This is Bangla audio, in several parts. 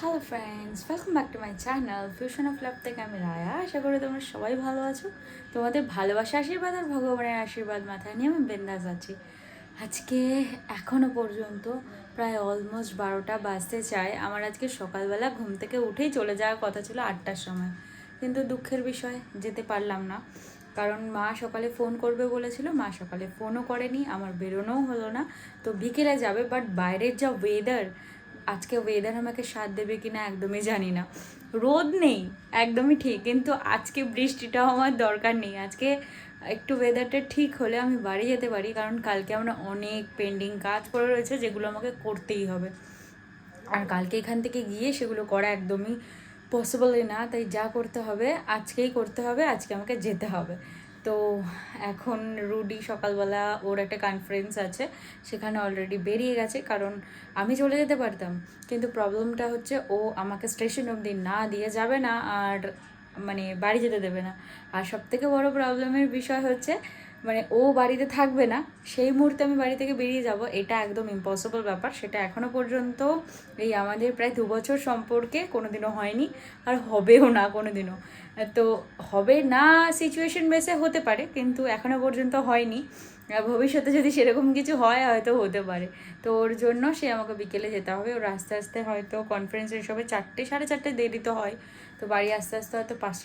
Hello friends welcome back to my channel fusion of love থেকে আমি রায়া। আশা করি তোমরা সবাই ভালো আছো। তোমাদের ভালোবাসা, আশীর্বাদ আর ভগবানের আশীর্বাদ মাথায় নিয়ে আমি বেন্দাস আছি। আজকে এখনও পর্যন্ত প্রায় অলমোস্ট বারোটা বাজতে চায়। আমার আজকে সকালবেলা ঘুম থেকে উঠেই চলে যাওয়ার কথা ছিল আটটার সময়। কিন্তু দুঃখের বিষয়, যেতে পারলাম না। কারণ মা সকালে ফোন করবে বলেছিল, মা সকালে ফোনও করেনি, আমার বেরোনোও হলো না। তো বিকেলে যাবে বাট বাইরের যা ওয়েদার আজকে ওয়েদার আমাকে সাথ দেবে কিনা একদমই জানি না। রোদ নেই, একদমই ঠিক, কিন্তু আজকে বৃষ্টিটাও আমার দরকার নেই। আজকে একটু ওয়েদারটা ঠিক হলে আমি বাড়ি যেতে পারি, কারণ কালকে আমরা অনেক পেন্ডিং কাজ পড়ে রয়েছে, যেগুলো আমাকে করতেই হবে। আর কালকে এখান থেকে গিয়ে সেগুলো করা একদমই পসিবলই না, তাই যা করতে হবে, আজকেই করতে হবে, আজকে আমাকে যেতে হবে। তো এখন রুডি সকালবেলা ওর একটা কনফারেন্স আছে, সেখানে অলরেডি বেরিয়ে গেছে। কারণ আমি চলে যেতে পারতাম, কিন্তু প্রবলেমটা হচ্ছে ও আমাকে স্টেশন অবধি না দিয়ে যাবে না, আর মানে বাড়ি যেতে দেবে না। আর সব থেকে বড় প্রবলেমের বিষয় হচ্ছে মানে ও বাড়িতে থাকবে না, সেই মুহূর্তে আমি বাড়ি থেকে বেরিয়ে যাব, এটা একদম ইম্পসিবল ব্যাপার। সেটা এখনও পর্যন্ত এই আমাদের প্রায় দু বছর সম্পর্কে কোনোদিনও হয়নি, আর হবেও না কোনোদিনও। তো হবে না সিচুয়েশন বেসে হতে পারে, কিন্তু এখনও পর্যন্ত হয়নি। ভবিষ্যতে যদি সেরকম কিছু হয়, হয়তো হতে পারে। তো ওর জন্য সে আমাকে বিকেলে যেতে হবে। ওর আস্তে আস্তে হয়তো কনফারেন্সের সবে চারটে, সাড়ে চারটে দেরি তো হয়। তো বাড়ি আস্তে আস্তে হয়তো পাঁচ,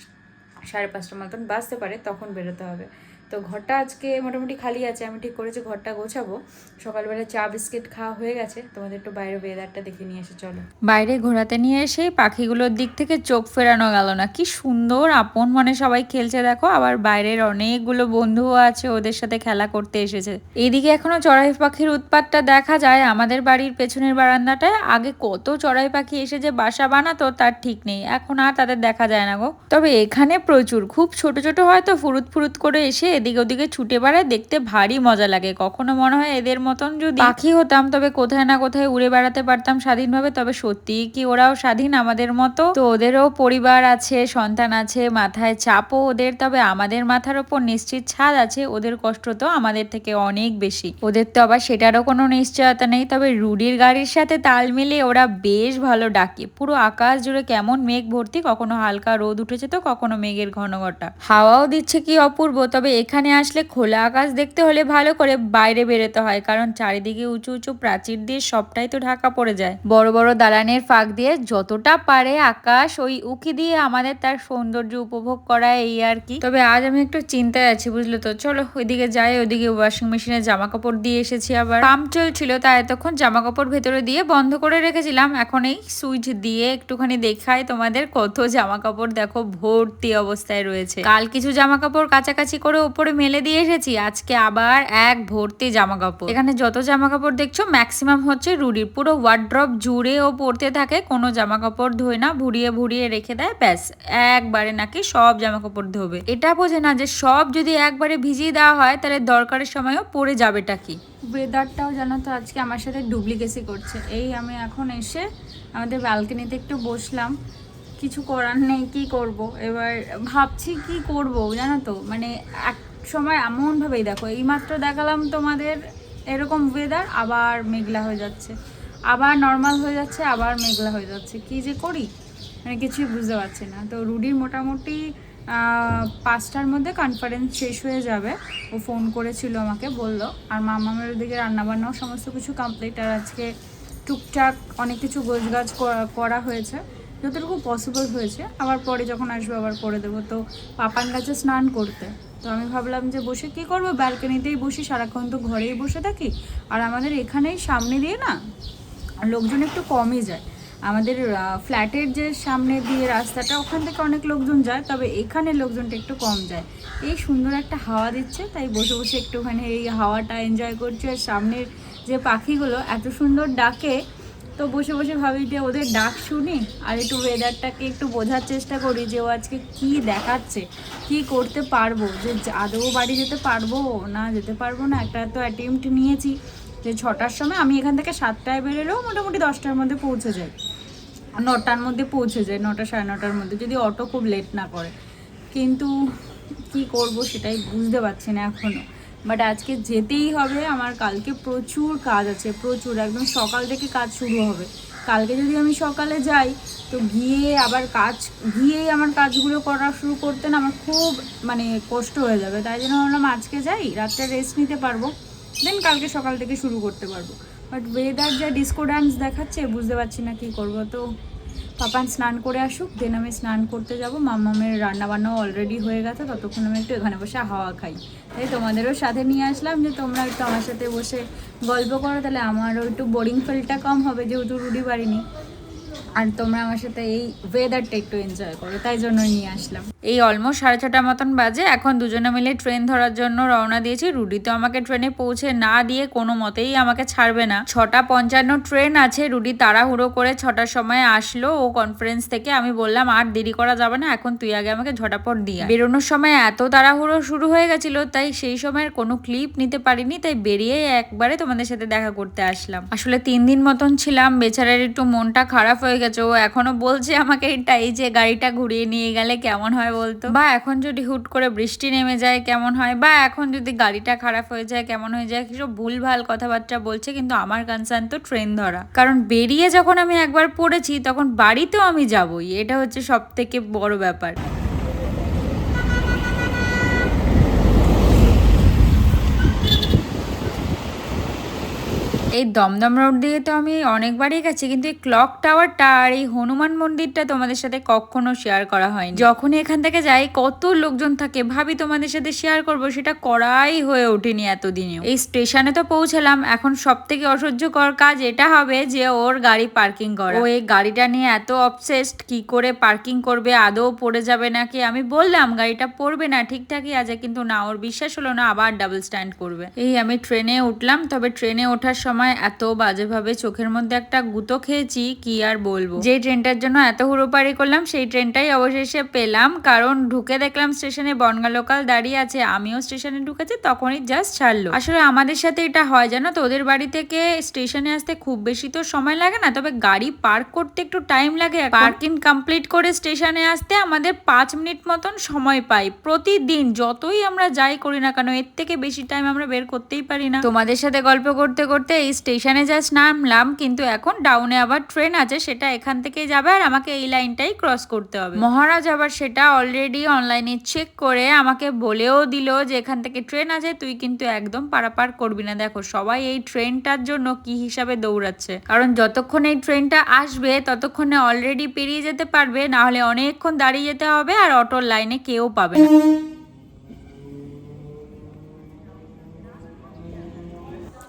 সাড়ে পাঁচটার মতন বাঁচতে পারে, তখন বেরোতে হবে। তো ঘরটা আজকে মোটামুটি খালি আছে, আমি ঠিক করেছি ঘরটা গোছাবো। সকালবেলা চা, বিস্কিট খাওয়া হয়ে গেছে, তোমাদের একটু বাইরে ওয়েদারটা দেখে নিয়ে এসে চলো। বাইরে ঘোরাতে নিয়ে এসে পাখিগুলোর দিক থেকে চোখ ফেরানো গেল না, কি সুন্দর আপন মনে সবাই খেলছে দেখো, আবার বাইরের অনেকগুলো বন্ধুও আছে ওদের সাথে খেলা করতে এসেছে। এদিকে এখনও চড়াই পাখির উৎপাতটা দেখা যায়, আমাদের বাড়ির পেছনের বারান্দাটায় আগে কত চড়াই পাখি এসে যে বাসা বানাতো তার ঠিক নেই, এখন আর তাদের দেখা যায় না গো। তবে এখানে প্রচুর, খুব ছোট ছোট হয়তো ফুরুত ফুরুত করে এসে এদিকে ওদিকে ছুটে বেড়ায়, দেখতে ভারী মজা লাগে। কখনো মনে হয় এদের মতন যদি পাখি হতাম, তবে কোথায় না কোথায় উড়ে বেড়াতে পারতাম স্বাধীনভাবে। তবে সত্যি কি ওরাও স্বাধীন আমাদের মতো? তো ওদেরও পরিবার আছে, সন্তান আছে, মাথায় চাপও ওদের, তবে আমাদের মাথার ওপর নিশ্চিত ছাদ আছে। ওদের কষ্ট তো আমাদের থেকে অনেক বেশি। ওদের তো আবার সেটারও কোনো নিশ্চয়তা নেই। তবে রুডির গাড়ির সাথে তাল মিলিয়ে ওরা বেশ ভালো ডাকে। পুরো আকাশ জুড়ে কেমন মেঘ ভর্তি, কখনো হালকা রোদ উঠেছে তো কখনো মেঘের ঘন ঘটা হাওয়াও দিচ্ছে কি অপূর্ব, তবে এখানে আসলে খোলা আকাশ দেখতে হলে ভালো করে বাইরে বেরোতে হয়, কারণ চারিদিকে উঁচু উঁচু প্রাচীর দিয়ে সবটাই তো ঢাকা পড়ে যায়। বড় বড় দালানের ফাঁক দিয়ে যতটা পারে আকাশ ওই উকি দিয়ে আমাদের তার সৌন্দর্য উপভোগ করা এই আর কি। তবে আজ আমি একটু চিন্তায় আছি, বুঝলো তো? চলো ওইদিকে যাই, ওইদিকে ওয়াশিং মেশিনে জামা কাপড় দিয়ে এসেছি আবার। পাম্প চলছিল, তাই এতক্ষণ জামা কাপড় ভেতরে দিয়ে বন্ধ করে রেখেছিলাম। এখন এই সুইচ দিয়ে একটুখানি দেখাই তোমাদের কত জামা কাপড় দেখো, ভর্তি অবস্থায় রয়েছে। কাল কিছু জামা কাপড় কাছাকাছি করে উপরে মেলে দিয়ে এসেছি। আজকে আবার এক ভর্তি জামা কাপড় এখানে যত জামা কাপড় দেখছ ম্যাক্সিমাম হচ্ছে রুডির। পুরো ওয়ার্ড্রপ জুড়ে ও পরতে থাকে, কোনো জামা কাপড় ধোয় না, ভুড়িয়ে ভুড়িয়ে রেখে দেয়, ব্যাস, একবারে নাকি সব জামা কাপড় ধোবে। এটা বোঝে না যে সব যদি একবারে ভিজিয়ে দেওয়া হয়, তাহলে দরকারের সময়ও পরে যাবেটা কি? ওয়েদারটাও জানো তো, আজকে আমার সাথে ডুপ্লিকেসি করছে। এই আমি এখন এসে আমাদের ব্যালকনিতে একটু বসলাম। কিছু করার নেই, কি করব? এবার ভাবছি কি করব, জানো তো? মানে এক সময় এমনভাবেই দেখো, এইমাত্র দেখালাম তোমাদের এরকম ওয়েদার আবার মেঘলা হয়ে যাচ্ছে। আবার নর্মাল হয়ে যাচ্ছে, আবার মেঘলা হয়ে যাচ্ছে। কি যে করি? মানে কিছুই বুঝতে পারছি না। তো রুডির মোটামুটি পাঁচটার মধ্যে কনফারেন্স শেষ হয়ে যাবে। ও ফোন করেছিল আমাকে, বলল, আর মামামের ওদিকে রান্নাবান্নাও সমস্ত কিছু কমপ্লিট আর আজকে টুকটাক অনেক কিছু গোছগাছ করা- হয়েছে। যতটুকু পসিবল হয়েছে, আবার পরে যখন আসবে, আবার করে দেবো। তো পাপান গাছে স্নান করতে। তো আমি ভাবলাম যে বসে কি করব? ব্যালকনিতেই বসি, সারাক্ষণ তো ঘরেই বসে থাকি। আর আমাদের এখানেই সামনে দিয়ে না লোকজন একটু কমই যায়। আমাদের ফ্ল্যাটের যে সামনে দিয়ে রাস্তাটা, ওখান থেকে অনেক লোকজন যায়, তবে এখানে লোকজনটা একটু কম যায়। এই সুন্দর একটা হাওয়া দিচ্ছে, তাই বসে বসে একটুখানি এই হাওয়াটা এনজয় করছি। আর সামনের যে পাখিগুলো, এত সুন্দর ডাকে তো বসে বসে ভাবি যে ওদের ডাক শুনি আর একটু ওয়েদারটাকে একটু বোঝার চেষ্টা করি যে ও আজকে কি দেখাচ্ছে, কি করতে পারব, যে আদৌ বাড়ি যেতে পারব না যেতে পারব না? একটা তো অ্যাটেম্পট নিয়েছি যে ছটার সময় আমি এখান থেকে সাতটায় বেরোলেও মোটামুটি দশটার মধ্যে পৌঁছে যাই। নটার মধ্যে পৌঁছে যায় নটা সাড়ে নটার মধ্যে, যদি অটো খুব লেট না করে। কিন্তু কি করব সেটাই বুঝতে পারছি না এখনও বাট আজকে যেতেই হবে, আমার কালকে প্রচুর কাজ আছে, প্রচুর, একদম সকাল থেকে কাজ শুরু হবে। কালকে যদি আমি সকালে যাই, তো গিয়ে আবার কাজ, গিয়েই আমার কাজগুলো করা শুরু করতে না আমার খুব মানে কষ্ট হয়ে যাবে। তাই জন্য ভাবলাম আজকে যাই, রাত্রে রেস্ট নিতে পারব দেন কালকে সকাল থেকে শুরু করতে পারব। বাট ওয়েদার যা ডিসকো ডান্স দেখাচ্ছে, বুঝতে পারছি না কি করব। তো পাপান স্নান করে আসুক দেন আমি স্নান করতে যাব। মামামের রান্না বান্নাও অলরেডি হয়ে গেছে, ততক্ষণ আমি একটু এখানে বসে হাওয়া খাই। তাই তোমাদেরও সাথে নিয়ে আসলাম যে তোমরা একটু আমার সাথে বসে গল্প করো, তাহলে আমারও একটু বোরিং ফিলটা কম হবে, যেহেতু রুডি বাড়ি নেই আর তোমরা আমার সাথে এই ওয়েদারটা একটু এনজয় করো, তাই জন্য নিয়ে আসলাম। এই অলমোস্ট সাড়ে ছটার মতন বাজে, এখন দুজনে মিলে ট্রেন ধরার জন্য রওনা দিয়েছি। রুডি তো আমাকে ট্রেনে পৌঁছে না দিয়ে কোনো মতেই আমাকে ছাড়বে না। ছটা পঞ্চান্ন ট্রেন আছে, রুডি তাড়াহুড়ো করে ছটার সময় আসলো। ও কনফারেন্স থেকে আমি বললাম, আর দেরি করা যাবে না, এখন তুই আগে আমাকে ঝটাপট দিয়ে বেরোনোর সময় এত তাড়াহুড়ো শুরু হয়ে গেছিল, তাই সেই সময়ের কোনো ক্লিপ নিতে পারিনি, তাই বেরিয়ে একবারে তোমাদের সাথে দেখা করতে আসলাম। আসলে তিন দিন মতন ছিলাম, বেচারার একটু মনটা খারাপ হয়ে গেছে? ও এখনও বলছে আমাকে এটা, এই যে গাড়িটা ঘুরিয়ে নিয়ে গেলে কেমন হয় বলতো? বা এখন যদি হুট করে বৃষ্টি নেমে যায়, কেমন হয়? বা এখন যদি গাড়িটা খারাপ হয়ে যায়, কেমন হয়ে যায়? কিছু ভুলভাল কথাবার্তা বলছে, কিন্তু আমার কনসার্ন তো ট্রেন ধরা। কারণ বেরিয়ে যখন আমি একবার পড়েছি, তখন বাড়িতেও আমি যাবই। এটা হচ্ছে সব থেকে বড় ব্যাপার। এই দমদম রোড দিয়ে তো আমি অনেকবারই গেছি, কিন্তু এই ক্লক টাওয়ারটা আর এই হনুমান মন্দিরটা তোমাদের সাথে কখনো শেয়ার করা হয়নি। যখনই এখান থেকে যাই, কত লোকজন থাকে ভাবি তোমাদের সাথে শেয়ার করব, সেটা করাই হয়ে ওঠেনি এতদিনেও। এই স্টেশনে তো পৌঁছালাম, এখন সব থেকে অসহ্যকর কাজ এটা হবে যে ওর গাড়ি পার্কিং করা। ও এই গাড়িটা নিয়ে এত অবসেসড কি করে পার্কিং করবে, আদৌ পড়ে যাবে নাকি? আমি বললাম, গাড়িটা পড়বে না, ঠিকঠাকই আছে, কিন্তু না, ওর বিশ্বাস হলো না, আবার ডাবল স্ট্যান্ড করবে। এই আমি ট্রেনে উঠলাম, তবে ট্রেনে ওঠার সময় এত বাজেভাবে চোখের মধ্যে একটা গুঁতো খেয়েছি, কি আর বলব? যে ট্রেনটার জন্য এত হুড়োপাড়ি করলাম, সেই ট্রেনটাই অবশেষে পেলাম, কারণ ঢুকে দেখলাম স্টেশনে বনগা লোকাল দাঁড়িয়ে আছে, আমিও স্টেশনে ঢুকেছি, তখনই জাস্ট ছাড়লো। আসলে আমাদের সাথে এটা হয় জানো তো? ওদের বাড়ি থেকে স্টেশনে আসতে খুব বেশি তো সময় লাগে না, তবে গাড়ি পার্ক করতে একটু টাইম লাগে। পার্কিং কমপ্লিট করে স্টেশনে আসতে আমাদের পাঁচ মিনিট মতন সময় পাই, প্রতিদিন। যতই আমরা যাই করি না কেন, এর থেকে বেশি টাইম আমরা বের করতেই পারি না। তোমাদের সাথে গল্প করতে করতে এই স্টেশনে জাস্ট নামলাম, কিন্তু এখন ডাউনে আবার ট্রেন আছে, সেটা এখান থেকে যাবে আর আমাকে এই লাইনটাই ক্রস করতে হবে। মহারাজ আবার সেটা অলরেডি অনলাইনে চেক করে আমাকে বলেও দিল যে এখান থেকে ট্রেন আছে, তুই কিন্তু একদম পারাপার করবি না। দেখো, সবাই এই ট্রেনটার জন্য কি হিসাবে দৌড়াচ্ছে। কারণ যতক্ষণ এই ট্রেনটা আসবে, ততক্ষণে অলরেডি পেরিয়ে যেতে পারবে, না হলে অনেকক্ষণ দাঁড়িয়ে যেতে হবে আর অটোর লাইনে কেউ পাবে না।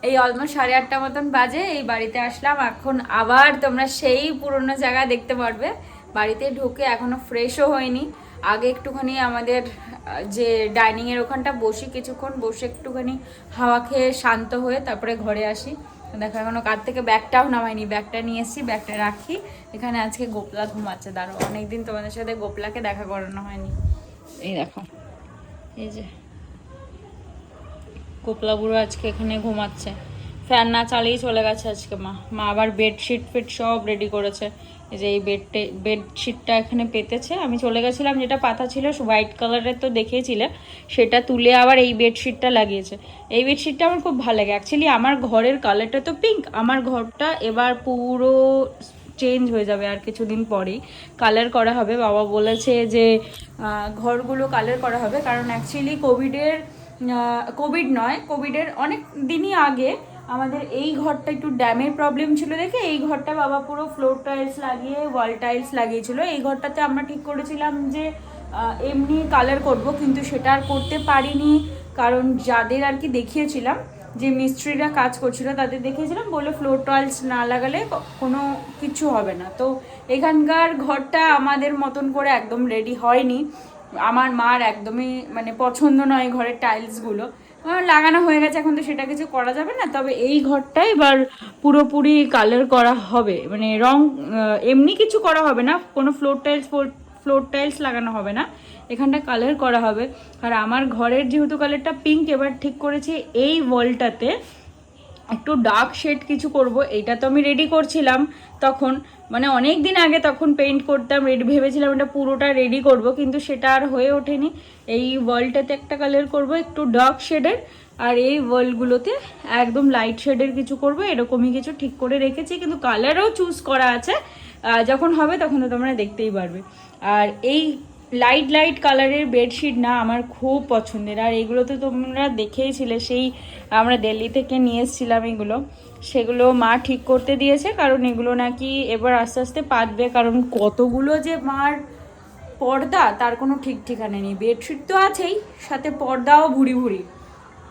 এই অলমোস্ট সাড়ে আটটা মতন বাজে, এই বাড়িতে আসলাম। এখন আবার তোমরা সেই পুরনো জায়গা দেখতে পারবে। বাড়িতে ঢুকে এখনও ফ্রেশও হয়নি। আগে একটুখানি আমাদের যে ডাইনিংয়ের ওখানটা বসি কিছুক্ষণ, বসে একটুখানি হাওয়া খেয়ে শান্ত হয়ে তারপরে ঘরে আসি। দেখো, এখনও কার থেকে ব্যাগটাও নামাইনি। ব্যাগটা নিয়ে এসেছি, ব্যাগটা রাখি। এখানে আজকে গোপলা ঘুমাচ্ছে দাঁড়ো অনেকদিন তোমাদের সাথে গোপলাকে দেখা করানো হয়নি। এই দেখো, এই যে। কোপলা বুড়ো আজকে এখানে ঘুমাচ্ছে। ফ্যান না চালিয়েই চলে গেছে আজকে মা। মা আবার বেডশিট ফিট সব রেডি করেছে। এই যে এই বেডটে বেডশিটটা এখানে পেতেছে। আমি চলে গেছিলাম, যেটা পাতা ছিল হোয়াইট কালারের তো দেখিয়েছিলে, সেটা তুলে আবার এই বেডশিটটা লাগিয়েছে। এই বেডশিটটা আমার খুব ভালো লাগে। অ্যাকচুয়ালি আমার ঘরের কালারটা তো পিঙ্ক আমার ঘরটা এবার পুরো চেঞ্জ হয়ে যাবে আর কিছুদিন পরেই। কালার করা হবে। বাবা বলেছে যে ঘরগুলো কালার করা হবে। কারণ অ্যাকচুয়ালি কোভিডের কোভিড নয় কোভিডের অনেক দিনই আগে আমাদের এই ঘরটা একটু ড্যামের প্রবলেম ছিল দেখে এই ঘরটা বাবা পুরো ফ্লোর টাইলস লাগিয়ে ওয়াল টাইলস লাগিয়েছিল। এই ঘরটাতে আমরা ঠিক করেছিলাম যে এমনি কালার করব, কিন্তু সেটা আর করতে পারিনি। কারণ যাদের আর কি দেখিয়েছিলাম, যে মিস্ত্রিরা কাজ করছিল, তাদের দেখিয়েছিলাম বলে ফ্লোর টাইলস না লাগালে কোনো কিছু হবে না। তো এখানকার ঘরটা আমাদের মতন করে একদম রেডি হয়নি। আমার মার একদমই মানে পছন্দ নয় ঘরের টাইলসগুলো লাগানো হয়ে গেছে, এখন তো সেটা কিছু করা যাবে না। তবে এই ঘরটা এবার পুরোপুরি কালার করা হবে। মানে রং এমনি কিছু করা হবে না। কোনো ফ্লোর টাইলস ফ্লোর টাইলস লাগানো হবে না। এখানটা কালার করা হবে। আর আমার ঘরের যেহেতু কালারটা পিঙ্ক এবার ঠিক করেছি এই ওয়ালটাতে একটু ডার্ক শেড কিছু করব, এইটা তো আমি রেডি করছিলাম তখন। মানে অনেক দিন আগে তখন পেইন্ট করতাম রেডি ভেবেছিলাম এটা পুরোটা রেডি করব, কিন্তু সেটা আর হয়ে ওঠেনি। এই ওয়ালটাতে একটা কালার করব, একটু ডার্ক শেডের আর এই ওয়ালগুলোতে একদম লাইট শেডের কিছু করব, এরকমই কিছু ঠিক করে রেখেছি, কিন্তু কালারও চুজ করা আছে। যখন হবে তখন তো তোমরা দেখতেই পারবে। আর এই লাইট লাইট কালারের বেডশিট না আমার খুব পছন্দের। আর এগুলো তো তোমরা দেখেইছিলে, সেই আমরা দিল্লি থেকে নিয়ে এসেছিলাম এগুলো। সেগুলো মা ঠিক করতে দিয়েছে, কারণ এগুলো নাকি এবার আস্তে আস্তে পাতবে, কারণ কতগুলো যে মার পর্দা, তার কোনো ঠিক ঠিকানা নেই। বেডশিট তো আছেই, সাথে পর্দাও ভুড়ি ভুড়ি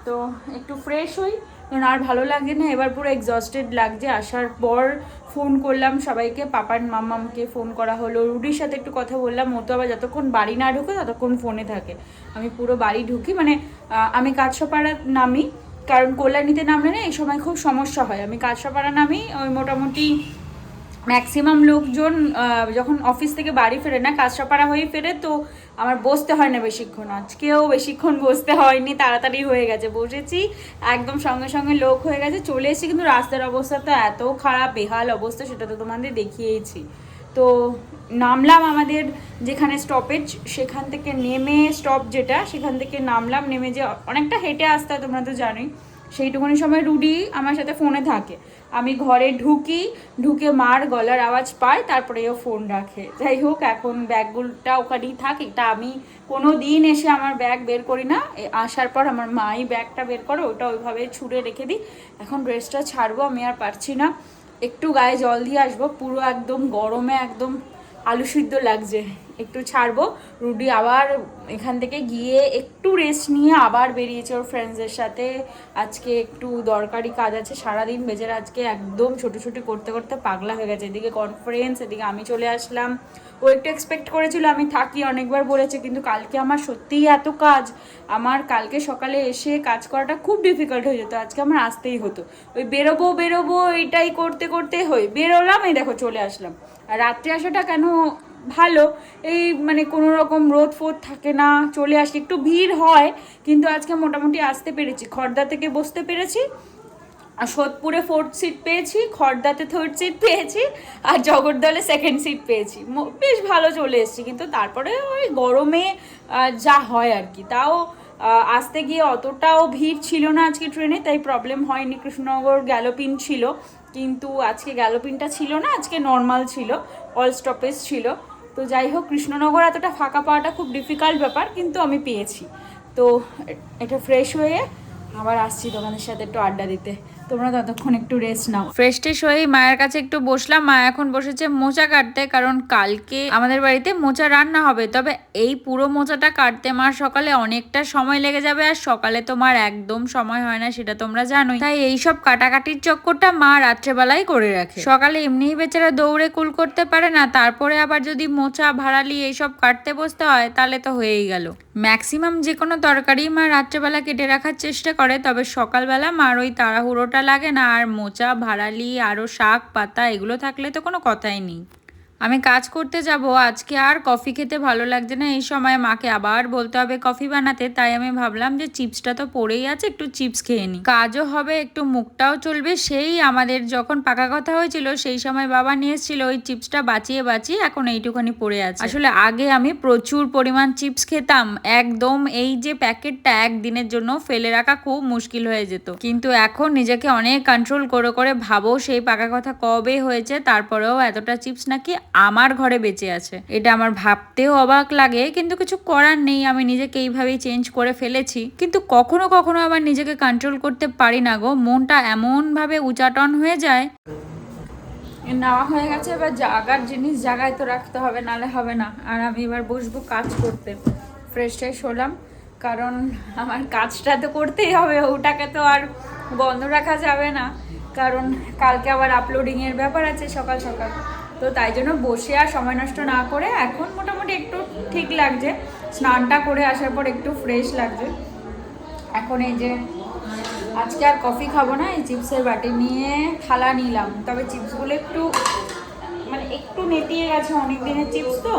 তো একটু ফ্রেশ হই। কারণ আর ভালো লাগে না, এবার পুরো এক্সস্টেড লাগছে। আসার পর ফোন করলাম সবাইকে, পাপার মামামকে ফোন করা হলো। রুডির সাথে একটু কথা বললাম, ও তো আবার যতক্ষণ বাড়ি না ঢুকে ততক্ষণ ফোনে থাকে। আমি পুরো বাড়ি ঢুকি মানে আমি কাছপাড়া নামি, কারণ কল্যাণীতে নামলে না, এই সময় খুব সমস্যা হয়। আমি কাছপাড়া নামি, ওই মোটামুটি ম্যাক্সিমাম লোকজন যখন অফিস থেকে বাড়ি ফেরে না, কাঁচরাপাড়া হয়ে ফেরে, তো আমার বসতে হয় না বেশিক্ষণ। আজকেও বেশিক্ষণ বসতে হয়নি, তাড়াতাড়ি হয়ে গেছে, বসেছি, একদম সঙ্গে সঙ্গে লোক হয়ে গেছে, চলে এসেছি, কিন্তু রাস্তার অবস্থা তো এত খারাপ, বেহাল অবস্থা, সেটা তো তোমাদের দেখিয়েইছি তো নামলাম আমাদের যেখানে স্টপেজ সেখান থেকে নেমে স্টপ যেটা, সেখান থেকে নামলাম, নেমে যে অনেকটা হেঁটে আসতে হয়, তোমরা তো জানোই, সেইটুকুনি সময় রুডি আমার সাথে ফোনে থাকে। আমি ঘরে ঢুকি, ঢুকে মার গলার আওয়াজ পাই, তারপরে ও ফোন রাখে। যাই হোক, এখন ব্যাগগুলোটা ওখানেই থাকে তা আমি কোনো দিন এসে আমার ব্যাগ বের করি না। আসার পর আমার মাই ব্যাগটা বের করে, ওটা ওইভাবে ছুঁড়ে রেখে দিই। এখন ড্রেসটা ছাড়বো, আমি আর পারছি না। একটু গায়ে জল দিয়ে আসব, পুরো একদম গরমে, একদম আলু সিদ্ধ লাগছে। একটু ছাড়বো। রুডি আবার এখান থেকে গিয়ে একটু রেস্ট নিয়ে আবার বেরিয়েছে ওর ফ্রেন্ডসদের সাথে। আজকে একটু দরকারি কাজ আছে, সারাদিন বেজের আজকে একদম ছোটোছুটি করতে করতে পাগলা হয়ে গেছে। এদিকে কনফারেন্স এদিকে আমি চলে আসলাম। ও একটু এক্সপেক্ট করেছিল, আমি থাকি অনেকবার বলেছে, কিন্তু কালকে আমার সত্যিই এত কাজ। আমার কালকে সকালে এসে কাজ করাটা খুব ডিফিকাল্ট হয়ে যেত, আজকে আমার আসতেই হতো। ওই বেরোবো বেরোবো এটাই করতে করতে হই বেরোলাম এই দেখো চলে আসলাম। আর রাত্রে আসাটা কেন ভালো। এই মানে কোনো রকম রোদ ফোদ থাকে না, চলে আসি। একটু ভিড় হয়, কিন্তু আজকে মোটামুটি আসতে পেরেছি। খর্দা থেকে বসতে পেরেছি। আর সোদপুরে ফোর্থ সিট পেয়েছি খড়দাতে থার্ড সিট পেয়েছি, আর জগদ্দলে সেকেন্ড সিট পেয়েছি। বেশ ভালো চলে এসেছি, কিন্তু তারপরে ওই গরমে যা হয় আর কি। তাও আসতে গিয়ে অতটাও ভিড় ছিল না আজকে ট্রেনে, তাই প্রবলেম হয়নি। কৃষ্ণনগর গ্যালোপিন ছিল, কিন্তু আজকে গ্যালোপিনটা ছিল না, আজকে নর্মাল ছিল অল স্টপেজ ছিল। তো যাই হোক, কৃষ্ণনগর এতটা ফাঁকা পাওয়াটা খুব ডিফিকাল্ট ব্যাপার, কিন্তু আমি পেয়েছি। তো এটা ফ্রেশ হয়ে আবার আসছি দোকানের সাথে একটু আড্ডা দিতে। তোমরা ততক্ষণ একটু রেস্ট নাও। ফ্রেশ টেশ হয়েই মায়ের কাছে একটু বসলাম। মা এখন বসেছে মোচা কাটতে, কারণ কালকে আমাদের বাড়িতে মোচা রান্না হবে। তবে এই পুরো মোচাটা কাটতে মার সকালে অনেকটা সময় লেগে যাবে, আর সকালে তোমার একদম সময় হয় না, সেটা তোমরা জানোই। তাই এইসব কাটাকাটির চক্করটা মা রাত্রেবেলায় করে রাখে। সকালে এমনিই বেচারা দৌড়ে কুল করতে পারে না, তারপরে আবার যদি মোচা, ভাড়ালি এইসব কাটতে বসতে হয়, তাহলে তো হয়েই গেল। ম্যাক্সিমাম যে কোনো তরকারি মা রাত্রেবেলা কেটে রাখার চেষ্টা করে, তবে সকালবেলা মার ওই তাড়াহুড়োটা লাগে না আর মোচা ভাড়ালি আরও শাক পাতা এগুলো থাকলে তো কোনো কথাই নেই। আমি কাজ করতে যাব, আজকে আর কফি খেতে ভালো লাগছে না, এই সময় মাকে আবার বলতে হবে কফি বানাতে, তাই আমি ভাবলাম যে চিপসটা তো পড়েই আছে, একটু চিপস খেয়ে নিই। কাজও হবে, একটু মুখটাও চলবে, সেই আমাদের যখন পাকা কথা হয়েছিল, সেই সময় বাবা নিয়ে এসেছিল, ওই চিপসটা বাঁচিয়ে বাঁচিয়ে এখন এইটুখানি পড়ে আছে। আসলে আগে আমি প্রচুর পরিমাণ চিপস খেতাম, একদম এই যে প্যাকেটটা একদিনের জন্য ফেলে রাখা খুব মুশকিল হয়ে যেত। কিন্তু এখন নিজেকে অনেক কন্ট্রোল করে করে ভাবো সেই পাকা কথা কবে হয়েছে, তারপরেও এতটা চিপস নাকি আমার ঘরে বেঁচে আছে। এটা আমার ভাবতেও অবাক লাগে, কিন্তু কিছু করার নেই। আমি নিজেকে এইভাবেই চেঞ্জ করে ফেলেছি। কিন্তু কখনো কখনো আবার নিজেকে কন্ট্রোল করতে পারি না গো। মনটা এমন ভাবে উচাটন হয়ে যায়। নেওয়া হয়ে গেছে, এবার জাগার জিনিস জায়গায় তো রাখতে হবে, নালে হবে না। আর আমি এবার বসবো কাজ করতে। ফ্রেশ ট্রেশ হলাম, কারণ আমার কাজটা তো করতেই হবে। ওটাকে তো আর বন্ধ রাখা যাবে না। কারণ কালকে আবার আপলোডিংয়ের ব্যাপার আছে সকাল সকাল। তো তাই জন্য বসে আর সময় নষ্ট না করে এখন মোটামুটি একটু ঠিক লাগছে। স্নানটা করে আসার পর একটু ফ্রেশ লাগছে। এখন এই যে আজকে আর কফি খাব না, এই চিপসের বাটি নিয়ে থালা নিলাম। তবে চিপসগুলো একটু মানে একটু নেতিয়ে গেছে অনেক দিনের চিপস তো।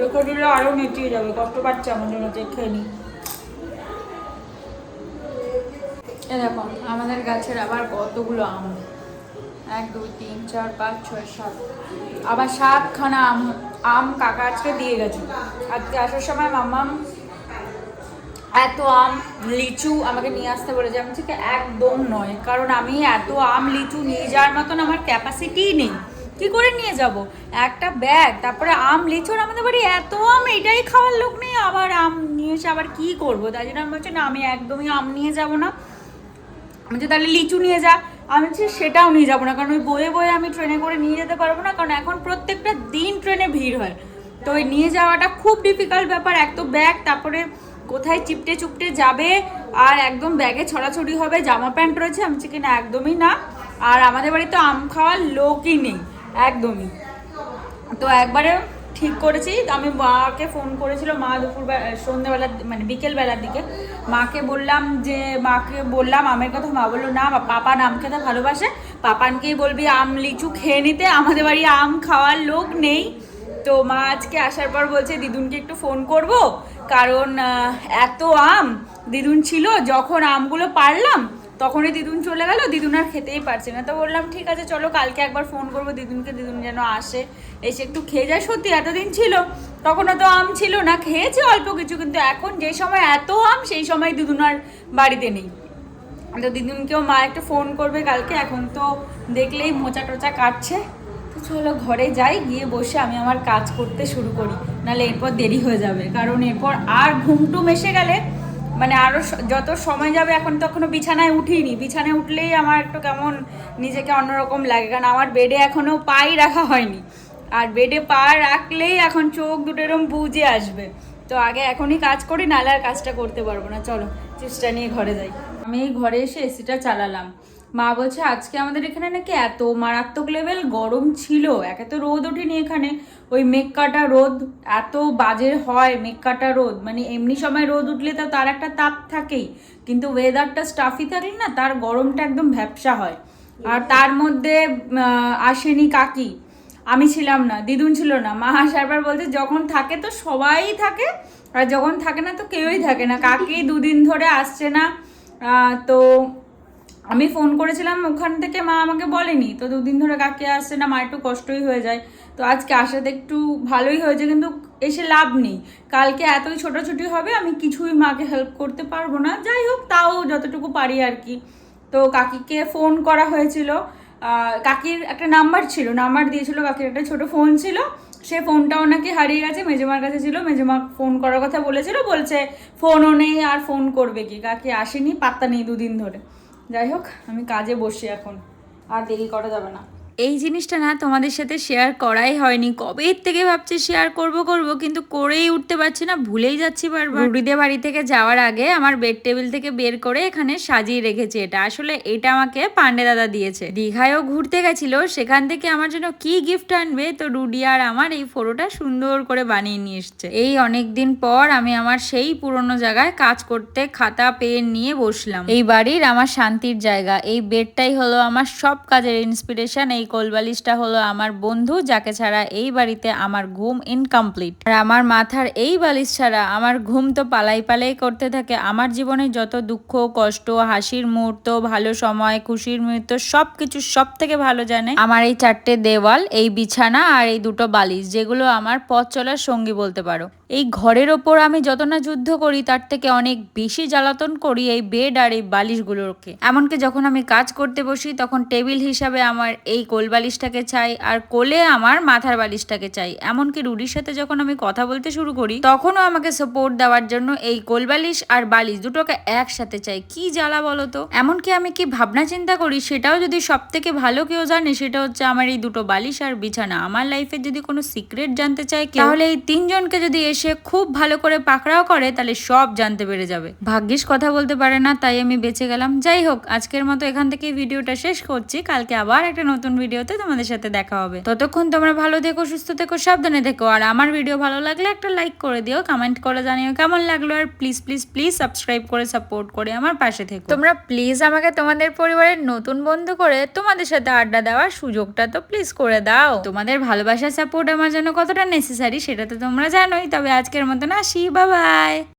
রেখে দিলে আরও নেতিয়ে যাবে, কষ্ট পাচ্ছে আমার জন্য, যে খেয়ে নিই। এ দেখো, আমাদের গাছের আবার কতগুলো আম। এক, দুই, তিন, চার, পাঁচ, ছয়, সাত। আবার সাতখানা আম আম কাকা আজকে দিয়ে গেছে। আজকে আসার সময় মাম্মাম এত আম, লিচু আমাকে নিয়ে আসতে বলেছে। আমি ঠিক একদম নয়। কারণ আমি এত আম, লিচু নিয়ে যাওয়ার মতন আমার ক্যাপাসিটিই নেই। কি করে নিয়ে যাব? একটা ব্যাগ তারপরে আম লিচুর আমাদের বাড়ি এত আম, এটাই খাওয়ার লোক নেই। আবার আম নিয়ে এসে আবার কি করব? তাই জন্য আমি বলছি, না, আমি একদমই আম নিয়ে যাব না। আমি যে তাহলে লিচু নিয়ে যা। আমি বলছি সেটাও নিয়ে যাব না, কারণ ওই বয়ে বয়ে আমি ট্রেনে করে নিয়ে যেতে পারব না, কারণ এখন প্রত্যেকটা দিন ট্রেনে ভিড় হয়। তো ওই নিয়ে যাওয়াটা খুব ডিফিকাল্ট ব্যাপার, এক তো ব্যাগ তারপরে কোথায় চিপটে চুপটে যাবে, আর একদম ব্যাগে ছড়াছড়ি হবে, জামা প্যান্ট রয়েছে, আমি কি না একদমই না, আর আমাদের বাড়িতে আম খাওয়ার লোকই নেই, একদমই। তো একবারে ঠিক করেছি। আমি মাকে ফোন করেছিল, মা দুপুর সন্ধ্যেবেলার মানে বিকেলবেলার দিকে। মাকে বললাম যে, মাকে বললাম, আমের কথা মা বলল, না পাপান আম খেতে ভালোবাসে। পাপানকেই বলবি আম, লিচু খেয়ে নিতে। আমাদের বাড়ি আম খাওয়ার লোক নেই। তো মা আজকে আসার পর বলছে, দিদুনকে একটু ফোন করব। কারণ এত আম, দিদুন ছিল, যখন আমগুলো পারলাম তখনই দিদুন চলে গেল, দিদুন আর খেতেই পারছে না। তো বললাম, ঠিক আছে, চলো কালকে একবার ফোন করব, দিদুনকে, দিদুন যেন আসে। এসে একটু খেয়ে যায়, সত্যি এতদিন ছিল, তখন তো আম ছিল না, খেয়েছে অল্প কিছু, কিন্তু এখন যে সময় এত আম, সেই সময় দিদুন আর বাড়িতে নেই। তো দিদুনকেও মা একটা ফোন করবে কালকে, এখন তো দেখলেই মোচা টোচা কাটছে। তো চলো ঘরে যাই, গিয়ে বসে আমি আমার কাজ করতে শুরু করি, নাহলে এরপর দেরি হয়ে যাবে। কারণ এরপর আর ঘুমটুম এসে গেলে মানে আরও যত সময় যাবে এখন তো বিছানায় উঠিনি। বিছানায় উঠলেই আমার একটু কেমন নিজেকে অন্যরকম লাগে। কারণ আমার বেডে এখনও পাই রাখা হয়নি। আর বেডে পা রাখলেই এখন চোখ দুটো এরম বুঝে আসবে। তো আগে এখনই কাজ করি, নাহলে আর কাজটা করতে পারব না। চলো, চিপসটা নিয়ে ঘরে যাই। আমি ঘরে এসে এসিটা চালালাম। মা বলছে আজকে আমাদের এখানে নাকি এত মারাত্মক লেভেল গরম ছিল। একে তো রোদ ওঠেনি এখানে। ওই মেঘ কাটা রোদ এত বাজে হয় মেঘ কাটা রোদ। মানে এমনি সময় রোদ উঠলে তো তার একটা তাপ থাকেই। কিন্তু ওয়েদারটা স্টাফি থাকলে না তার গরমটা একদম ভ্যাপসা হয়। আর তার মধ্যে আসেনি কাকি। আমি ছিলাম না দিদুন ছিল না। মা আসার পর বলছে যখন থাকে তো সবাই থাকে আর যখন থাকে না তো কেউই থাকে না। কাকি দুদিন ধরে আসছে না। তো আমি ফোন করেছিলাম, ওখান থেকে মা আমাকে বলেনি। তো দুদিন ধরে কাকে আসছে না, মা একটু কষ্টই হয়ে যায়। তো আজকে আসাতে একটু ভালোই হয়েছে, কিন্তু এসে লাভ নেই। কালকে এতই ছোটাছুটি হবে, আমি কিছুই মাকে হেল্প করতে পারব না। যাই হোক, তাও যতটুকু পারি আর কি। তো কাকিকে ফোন করা হয়েছিল। কাকির একটা নাম্বার ছিল নাম্বার দিয়েছিল কাকির একটা ছোট ফোন ছিল। সে ফোনটাও নাকি হারিয়ে গেছে, মেজেমার কাছে ছিল, মেজেমা ফোন করার কথা বলেছিল, বলছে ফোনও নেই আর ফোন করবে কি? কাকি আসেনি, পাত্তা নেই দুদিন ধরে। যাই হোক আমি কাজে বসি এখন। আর দেরি করা যাবে না। এই জিনিসটা না তোমাদের সাথে শেয়ার করাই হয়নি। কবে থেকে ভাবছি শেয়ার করব করব, কিন্তু করেই উঠতে পারছি না, ভুলেই যাচ্ছি বারবার। রুডিদের বাড়ি থেকে যাওয়ার আগে আমার বেড টেবিল থেকে বের করে এখানে সাজিয়ে রেখেছি এটা। আসলে এটা আমাকে পান্ডে দাদা দিয়েছে। দীঘায়ও ঘুরতে গেছিল, সেখান থেকে আমার জন্য কি গিফট আনবে? তো রুডি আর আমার এই ফটোটা সুন্দর করে বানিয়ে নিয়ে এসছে। এই অনেক দিন পর আমি আমার সেই পুরনো জায়গায় কাজ করতে খাতা, পেন নিয়ে বসলাম। এই বাড়ির আমার শান্তির জায়গা। এই বেডটাই হলো আমার সব কাজের ইন্সপিরেশন এই কোলবালিশটা হলো আমার বন্ধু, যাকে ছাড়া এই বাড়িতে আমার ঘুম ইনকমপ্লিট আর আমার মাথার এই বালিশ ছাড়া আমার ঘুম তো পালাই পালাই করতে থাকে। আমার জীবনে যত দুঃখ, কষ্ট, হাসির মুহূর্ত, ভালো সময়, খুশির মুহূর্ত সব কিছু সব থেকে ভালো জানে আমার এই চারটে দেওয়াল, এই বিছানা আর এই দুটো বালিশ, যেগুলো আমার পথ চলার সঙ্গী বলতে পারো। এই ঘরের ওপর আমি যত না যুদ্ধ করি, তার থেকে অনেক বেশি জ্বালাতন করি এই বেড আর এই বালিশগুলোকে। এমনকি যখন আমি কাজ করতে বসি, তখন টেবিল হিসাবে আমার এই কোল বালিশটাকে চাই আর কোলে আমার মাথার বালিশটাকে চাই। এমনকি রুডির সাথে যখন আমি কথা বলতে শুরু করি, তখনও আমাকে সাপোর্ট দেওয়ার জন্য এই কোল বালিশ আর বালিশ দুটোকে একসাথে চাই। কি জ্বালা বলো তো? এমনকি আমি কি ভাবনা চিন্তা করি, সেটাও যদি সব থেকে ভালো কেউ জানে, সেটা হচ্ছে আমার এই দুটো বালিশ আর বিছানা। আমার লাইফে যদি কোনো সিক্রেট জানতে চায় তাহলে এই তিনজনকে যদি এসে খুব ভালো করে পাকড়াও করে, তাহলে সব জানতে পেরে যাবে। ভাগ্যিস কথা বলতে পারে না, তাই আমি বেঁচে গেলাম। যাই হোক, আজকের মতো এখান থেকে ভিডিওটা শেষ করছি। কালকে আবার একটা নতুন ভিডিওতে তোমাদের সাথে দেখা হবে। ততক্ষণ তোমরা ভালো থেকো, সুস্থ থেকো, সাবধানে থেকো। আর আমার ভিডিও ভালো লাগলে একটা লাইক করে দিও কমেন্ট করে জানিও কেমন লাগল। আর প্লিজ প্লিজ প্লিজ সাবস্ক্রাইব করে সাপোর্ট করে আমার পাশে থেকো। তোমরা প্লিজ আমাকে তোমাদের পরিবারের নতুন বন্ধু করে তোমাদের সাথে আড্ডা দেওয়ার সুযোগটা তো প্লিজ করে দাও। তোমাদের ভালোবাসা সাপোর্ট আমার জন্য কতটা নেসেসারি সেটা তো তোমরা জানোই, তবে আজকের মতন আসি বাবাই